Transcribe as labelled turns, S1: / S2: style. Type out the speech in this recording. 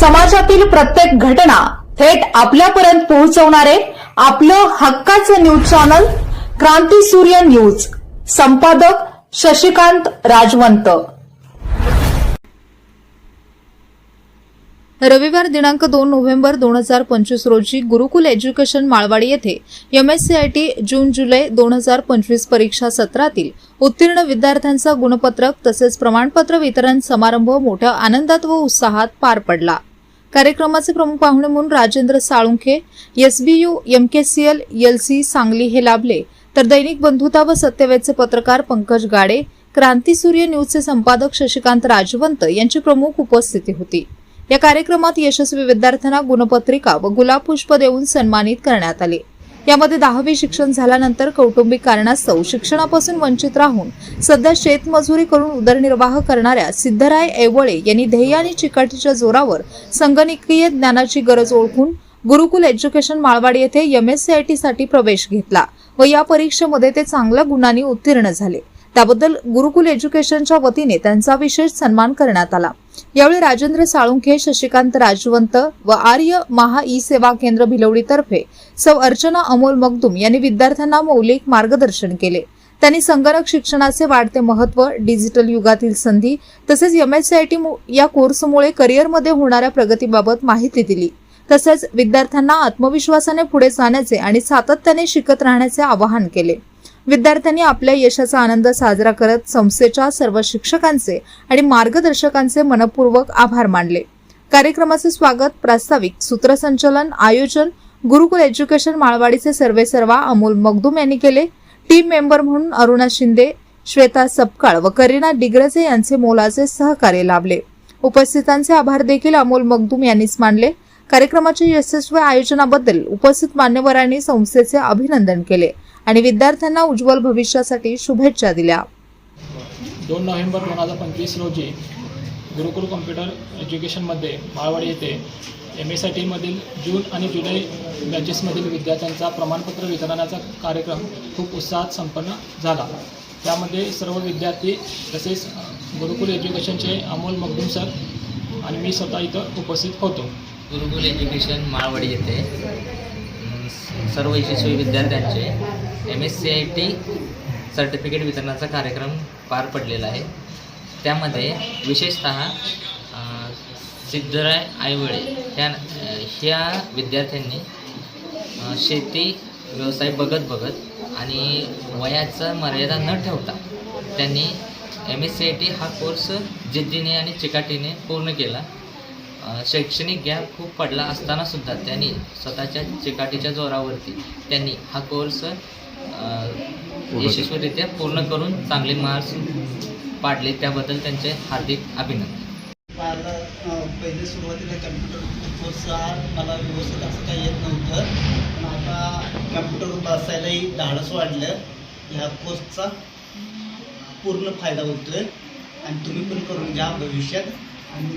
S1: समाजातील प्रत्येक घटना थेट आपल्यापर्यंत पोहोचवणारे आपलं हक्काचं न्यूज चॅनल क्रांती सूर्य न्यूज. संपादक शशिकांत राजवंत. रविवार दिनांक दोन नोव्हेंबर दोन हजार पंचवीस रोजी गुरुकुल एज्युकेशन माळवाडी येथे एमएससीआयटी जून जुलै दोन हजार पंचवीस परीक्षा सत्रातील उत्तीर्ण विद्यार्थ्यांचा गुणपत्रक तसेच प्रमाणपत्र वितरण समारंभ मोठ्या आनंदात व उत्साहात पार पडला. कार्यक्रमाचे प्रमुख पाहुणे म्हणून Rajendra Salunkhe SBU MKCL LC Sangli हे लाभले. तर दैनिक बंधुता व सत्यवेदचे पत्रकार पंकज गाडे क्रांती सूर्य न्यूजचे संपादक शशिकांत राजवंत यांची प्रमुख उपस्थिती होती. या कार्यक्रमात यशस्वी विद्यार्थ्यांना गुणपत्रिका व गुलाब पुष्प देऊन सन्मानित करण्यात आले. यामध्ये दहावी शिक्षण झाल्यानंतर कौटुंबिक कारणास्तव शिक्षणापासून वंचित राहून सध्या शेतमजुरी करून उदरनिर्वाह करणाऱ्या सिद्धराय ऐवळे यांनी ध्येय आणि चिकाटीच्या जोरावर संगणकीय ज्ञानाची गरज ओळखून गुरुकुल एज्युकेशन माळवाडी येथे एम एस सी आयसाठी प्रवेश घेतला व या परीक्षेमध्ये ते चांगल्या गुणांनी उत्तीर्ण झाले. त्याबद्दल गुरुकुल एज्युकेशनच्या वतीने त्यांचा विशेष सन्मान करण्यात आला. यावेळी राजेंद्र साळुंखे शशिकांत राजवंत व आर्य महा ई सेवा केंद्र भिलवडीतर्फे सौ अर्चना अमोल मगदुम यांनी विद्यार्थ्यांना मौलिक मार्गदर्शन केले. त्यांनी संगणक शिक्षणाचे वाढते महत्त्व डिजिटल युगातील संधी तसेच एमएससीआयटी या कोर्समुळे करिअरमध्ये होणाऱ्या प्रगतीबाबत माहिती दिली. तसेच विद्यार्थ्यांना आत्मविश्वासाने पुढे जाण्याचे आणि सातत्याने शिकत राहण्याचे आवाहन केले. विद्यार्थ्यांनी आपल्या यशाचा आनंद साजरा करत संस्थेच्या सर्व शिक्षकांचे आणि मार्गदर्शकांचे मनपूर्वक आभार मानले. कार्यक्रमाचे स्वागत प्रास्ताविक सूत्रसंचलन आयोजन गुरुकुल एज्युकेशन माळवाडीचे सर्वेसर्वा अमोल मगदुम यांनी केले. टीम मेंबर म्हणून अरुणा शिंदे श्वेता सपकाळ व करीना डिग्रजे यांचे मोलाचे सहकार्य लाभले. उपस्थितांचे आभार देखील अमोल मगदुम यांनीच मानले. कार्यक्रमाच्या यशस्वी आयोजनाबद्दल उपस्थित मान्यवरांनी संस्थेचे अभिनंदन केले. आणि विद्यार्थ्यांना उज्ज्वल भविष्यासाठी शुभेच्छा दिल्या.
S2: दोन नोव्हेंबर दोन हजार पंचवीस रोजी गुरुकुल कॉम्प्युटर एज्युकेशनमध्ये माळवाडी येथे एम एस आय टीमधील जून आणि जुलै बॅचेसमधील विद्यार्थ्यांचा प्रमाणपत्र वितरणाचा कार्यक्रम खूप उत्साहात संपन्न झाला. त्यामध्ये सर्व विद्यार्थी तसेच गुरुकुल एज्युकेशनचे अमोल मगदूम सर आणि मी स्वतः इथं उपस्थित होतो.
S3: गुरुकुल एज्युकेशन माळवाडी येथे सर्व यशस्वी विद्यार्थ्यांचे M S C I T certificate वितरणाचा कार्यक्रम पार पडलेला आहे. त्यामध्ये विशेषतः सिद्धराय आईवळे ह्या ह्या विद्यार्थ्यांनी शेती व्यवसाय बघत बघत आणि वयाचं मर्यादा न ठेवता त्यांनी M S C I T हा कोर्स जिद्दीने आणि चिकाटीने पूर्ण केला. शैक्षणिक गॅप खूप पडला असतानासुद्धा त्यांनी स्वतःच्या चिकाटीच्या जोरावरती त्यांनी हा कोर्स यशस्वीरित्या पूर्ण करून चांगले मार्क्स पाडले त्याबद्दल त्यांचे हार्दिक अभिनंदन.
S4: मला पहिले सुरुवातीला कम्प्युटर कोर्स हा मला व्यवस्थित असं काही येत नव्हतं. पण आता कम्प्युटर बसायलाही धाडस वाढलं. ह्या कोर्सचा पूर्ण फायदा होतोय. आणि तुम्ही पण करून घ्या भविष्यात. आणि